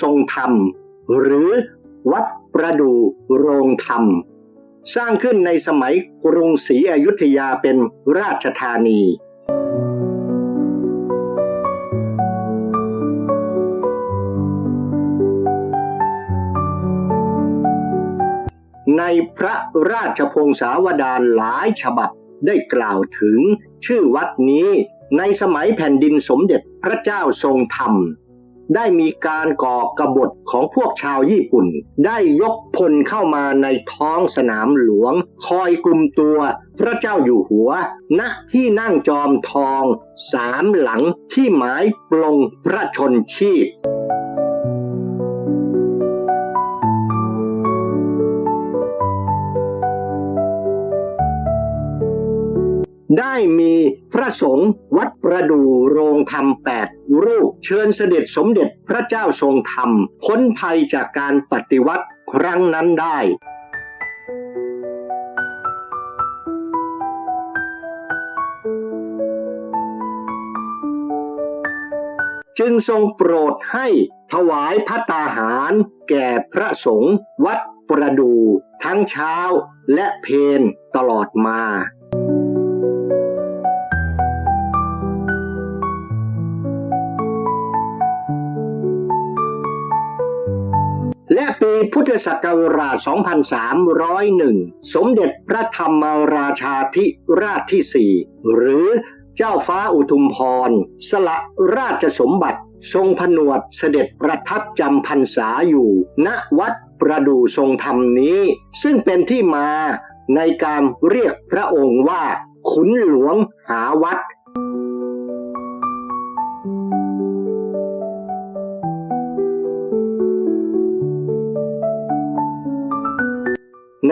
ทรงธรรม หรือวัดประดูโรงธรรม สร้างขึ้นในสมัยกรุงศรีอยุธยาเป็นราชธานีในพระราชพงศาวดารหลายฉบับได้กล่าวถึงชื่อวัดนี้ในสมัยแผ่นดินสมเด็จพระเจ้าทรงธรรม ได้มีการก่อกบฏของพวกชาวญี่ปุ่น ได้ยกพลเข้ามาในท้องสนามหลวง คอยกลุ่มตัวพระเจ้าอยู่หัว ณที่นั่งจอมทอง สามหลังที่หมายปลงพระชนชีพ ได้มีพระสงฆ์วัดประดูโรงธรรมแปดรูป เชิญเสด็จสมเด็จพระเจ้าทรงธรรมพ้นภัยจากการปฏิวัติครั้งนั้นได้จึงทรงโปรดให้ถวายพระตาหารแก่พระสงฆ์วัดประดู ทั้งเช้าและเพนตลอดมา พุทธศักราช 2301 สมเด็จพระธรรมราชาธิราชที่สี่หรือเจ้าฟ้าอุทุมพร สละราชสมบัติ ทรงผนวดเสด็จประทับจำพรรษาอยู่ ณวัดประดูทรงธรรมนี้ ซึ่งเป็นที่มาในการเรียกพระองค์ว่าขุนหลวงหาวัด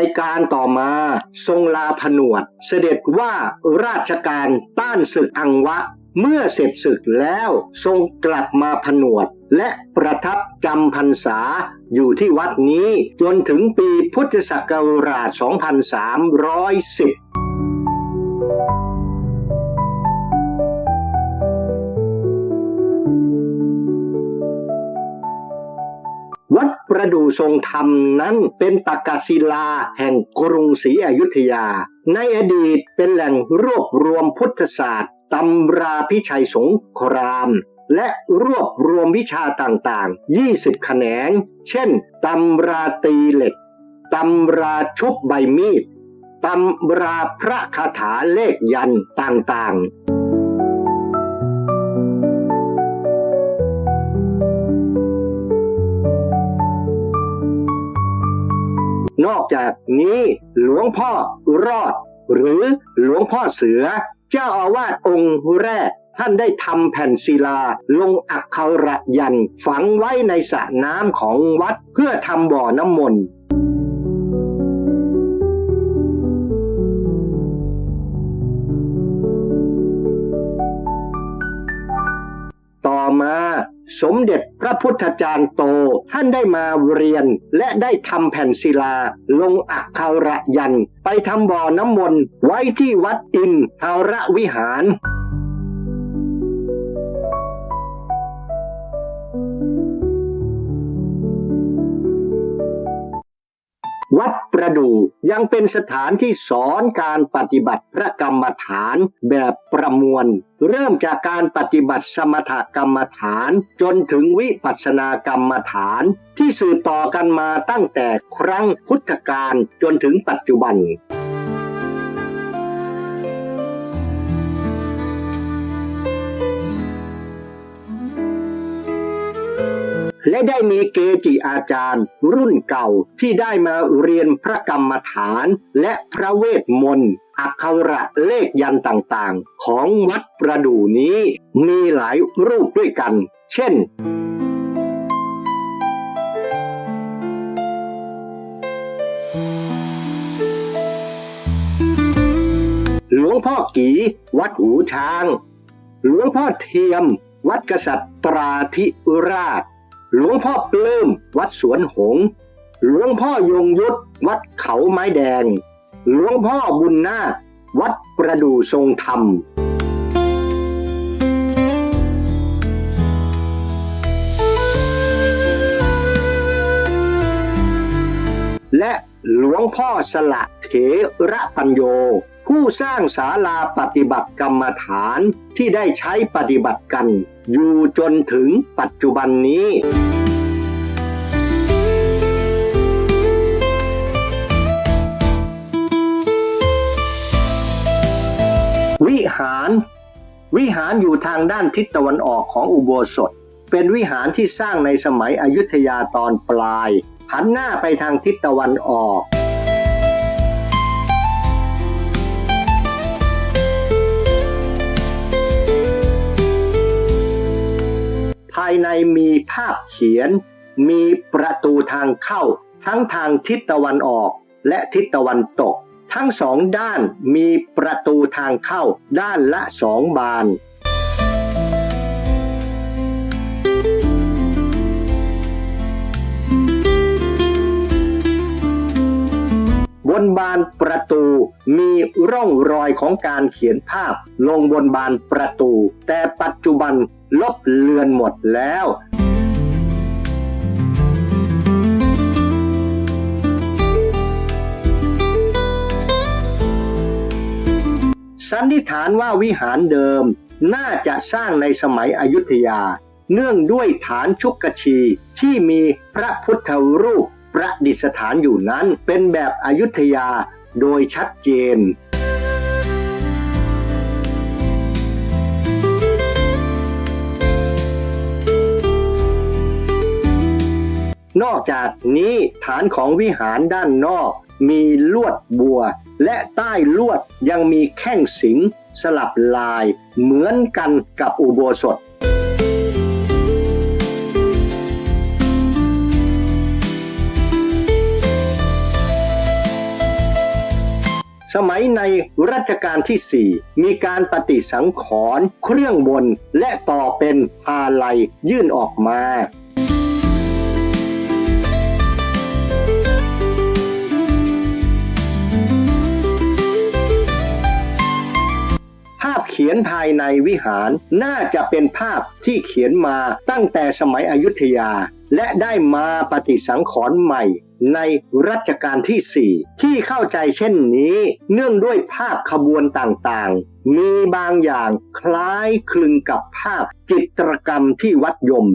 ในการต่อมาทรงลาผนวด เสด็จว่าราชการต้านศึกอังวะ เมื่อเสร็จศึกแล้วทรงกลับมาผนวด และประทับจำพรรษาอยู่ที่วัดนี้จนถึงปีพุทธศักราช 2310 ประดูทรงธรรมนั้นเป็นตากศิลาแห่งกรุงศรีอยุธยา ในอดีตเป็นแหล่งรวบรวมพุทธศาสตร์ตำราพิชัยสงคราม และรวบรวมวิชาต่างๆ 20 แขนง เช่นตำราตีเหล็กตำราชุบใบมีดตำราพระคาถาเลขยันต์ต่างๆ จากนี้หลวงพ่อรอด หรือหลวงพ่อเสือ เจ้าอาวาสองค์แรกท่านได้ทำแผ่นศิลาลงอักขระยัน ฝังไว้ในสระน้ำของวัดเพื่อทำบ่อน้ำมนต์ มเด็จพระพุทธจารย์โต ท่านได้มาเรียนและได้ทำแผ่นศิลา ลงอักขระยัน ไปทำบ่อน้ำมนต์ไว้ที่วัดอินทารวิหาร วัดประดูยังเป็นสถานที่สอนการปฏิบัติพระกรรมฐานแบบประมวล เริ่มจากการปฏิบัติสมถกรรมฐาน จนถึงวิปัสสนากรรมฐาน ที่สืบต่อกันมาตั้งแต่ครั้งพุทธกาลจนถึงปัจจุบัน และได้มีเกจิอาจารย์ รุ่นเก่าที่ได้มาเรียนพระกรรมฐาน และพระเวทมนต์อักขระเลขยันต์ต่างๆ ของวัดประดูนี้มีหลายรูปด้วยกัน เช่นหลวงพ่อกีวัดหูช้าง หลวงพ่อเทียม วัดกษัตราธิราช หลวงพ่อปลื้มวัดสวนหง หลวงพ่อยงยุทธวัดเขาไม้แดง หลวงพ่อบุญนาวัดประดูทรงธรรม และหลวงพ่อสละเถระปัญโย ผู้สร้างศาลาปฏิบัติกรรมฐานที่ได้ใช้ปฏิบัติกัน อยู่จนถึงปัจจุบันนี้วิหาร วิหารอยู่ทางด้านทิศตะวันออกของอุโบสถ เป็นวิหารที่สร้างในสมัยอยุธยาตอนปลาย หันหน้าไปทางทิศตะวันออกายในมีภาพเขียน มีประตูทางเข้า ทั้งทางทิศตะวันออกและทิศตะวันตก ทั้งสองด้านมีประตูทางเข้าด้านละสองบาน บานประตู มีร่องรอยของการเขียนภาพ ลงบนบานประตู แต่ปัจจุบันลบเลือนหมดแล้วสันนิษฐานว่าวิหารเดิมน่าจะสร้างในสมัยอยุธยา เนื่องด้วยฐานชุกชีที่มีพระพุทธรูป ประดิษฐานอยู่นั้น เป็นแบบอยุธยาโดยชัดเจนนอกจากนี้ฐานของวิหารด้านนอก มีลวดบัว และใต้ลวดยังมีแข้งสิงสลับลาย เหมือนกันกับอุโบสถ สมัยในรัชกาลที่ 4 มีการปฏิสังขรณ์เครื่องบนและต่อเป็นอาลัยยื่นออกมาภาพเขียนภายในวิหารน่าจะเป็นภาพที่เขียนมาตั้งแต่สมัยอยุธยา และได้มาปฏิสังขรณ์ใหม่ ในรัชกาลที่ 4 ที่เข้าใจเช่นนี้ เนื่องด้วยภาพขบวนต่างๆ มีบางอย่างคล้ายคลึงกับภาพจิตรกรรมที่วัดยม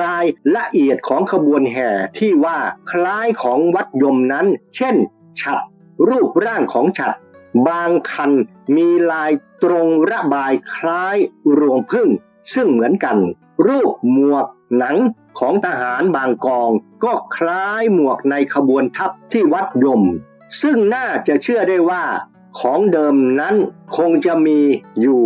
รายละเอียดของขบวนแห่ที่ว่าคล้ายของวัดยมนั้น เช่น ฉัดรูปร่างของฉัด บางคันมีลายตรงระบายคล้ายรวงพึ่ง ซึ่งเหมือนกัน รูปหมวกหนังของทหารบางกอง ก็คล้ายหมวกในขบวนทัพที่วัดยม ซึ่งน่าจะเชื่อได้ว่า ของเดิมนั้นคงจะมีอยู่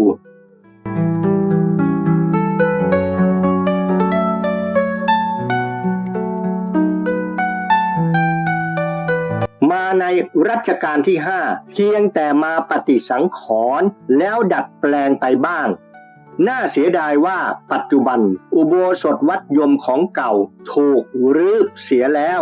รัชกาลที่ 5 เพียงแต่มาปฏิสังขรณ์แล้วดัดแปลงไปบ้าง น่าเสียดายว่าปัจจุบัน อุโบสถวัดยมของเก่าถูกรื้อเสียแล้ว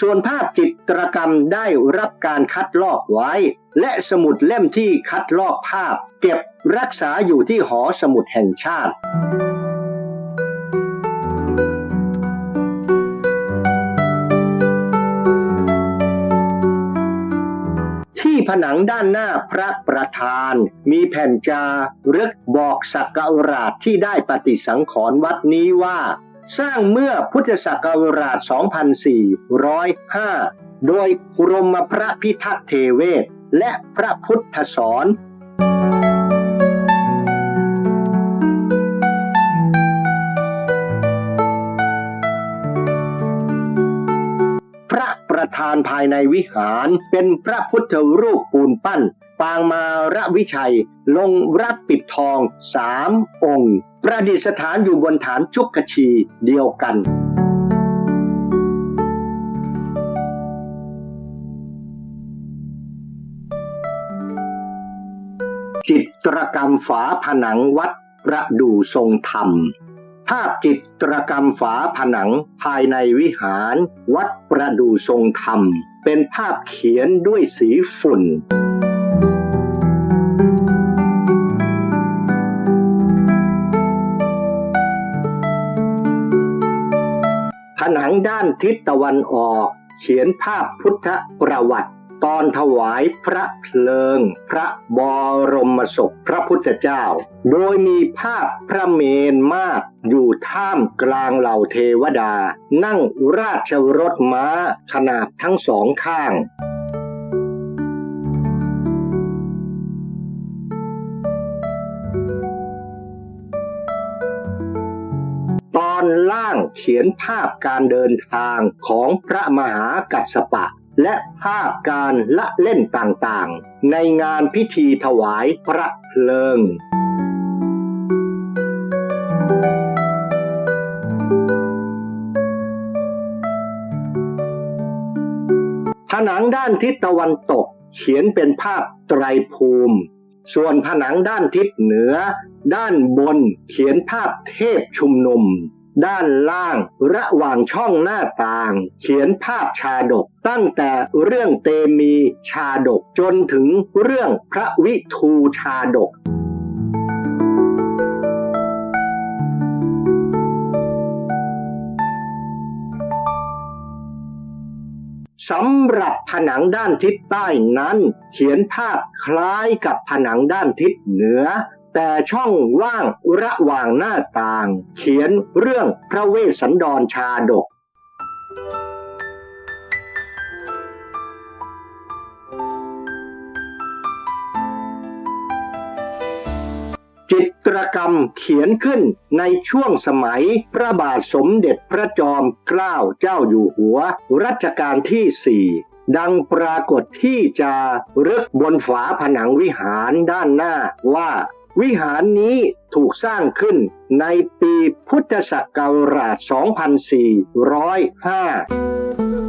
ส่วนภาพจิตรกรรมได้รับการคัดลอกไว้ และสมุดเล่มที่คัดลอกภาพ เก็บรักษาอยู่ที่หอสมุดแห่งชาติที่ผนังด้านหน้าพระประธาน มีแผ่นจารึกบอกสักการะที่ได้ปฏิสังขรณ์วัดนี้ว่า สร้างเมื่อพุทธศักราช 2405 โดยกรมพระพิทักษ์เทเวศ และพระพุทธสอนานภายในวิหาร เป็นพระพุทธรูปปูนปั้น ปางมาระวิชัย ลงรักปิดทองสามองค์ ประดิษฐานอยู่บนฐานชุกชีเดียวกันจิตรกรรมฝาผนังวัดประดูทรงธรรม ภาพจิตรกรรมฝาผนังภายในวิหาร วัดประดูทรงธรรม เป็นภาพเขียนด้วยสีฝุ่นผนังด้านทิศตะวันออก เขียนภาพพุทธประวัติ ตอนถวายพระเพลิง พระบรมศพพระพุทธเจ้า โดยมีภาพพระเมนมากอยู่ท่ามกลางเหล่าเทวดา นั่งราชรถม้าขนาบทั้งสองข้างตอนล่างเขียนภาพการเดินทางของพระมหากัสสปะ และภาพการละเล่นต่างๆ ในงานพิธีถวายพระเพลิง ผนังด้านทิศตะวันตกเขียนเป็นภาพไตรภูมิ ส่วนผนังด้านทิศเหนือ ด้านบนเขียนภาพเทพชุมนุม ด้านล่าง ระหว่างช่องหน้าต่าง เขียนภาพชาดก ตั้งแต่เรื่องเตมีชาดกจนถึงเรื่องพระวิทูชาดกสำหรับผนังด้านทิศใต้นั้น เขียนภาพคล้ายกับผนังด้านทิศเหนือ แต่ช่องว่างระหว่างหน้าต่าง เขียนเรื่องพระเวสสันดรชาดก จิตรกรรมเขียนขึ้นในช่วงสมัยพระบาทสมเด็จพระจอมเกล้าเจ้าอยู่หัวรัชกาลที่สี่ดังปรากฏที่จะรึกบนฝาผนังวิหารด้านหน้าว่า วิหารนี้ถูกสร้างขึ้นในปีพุทธศักราช 2405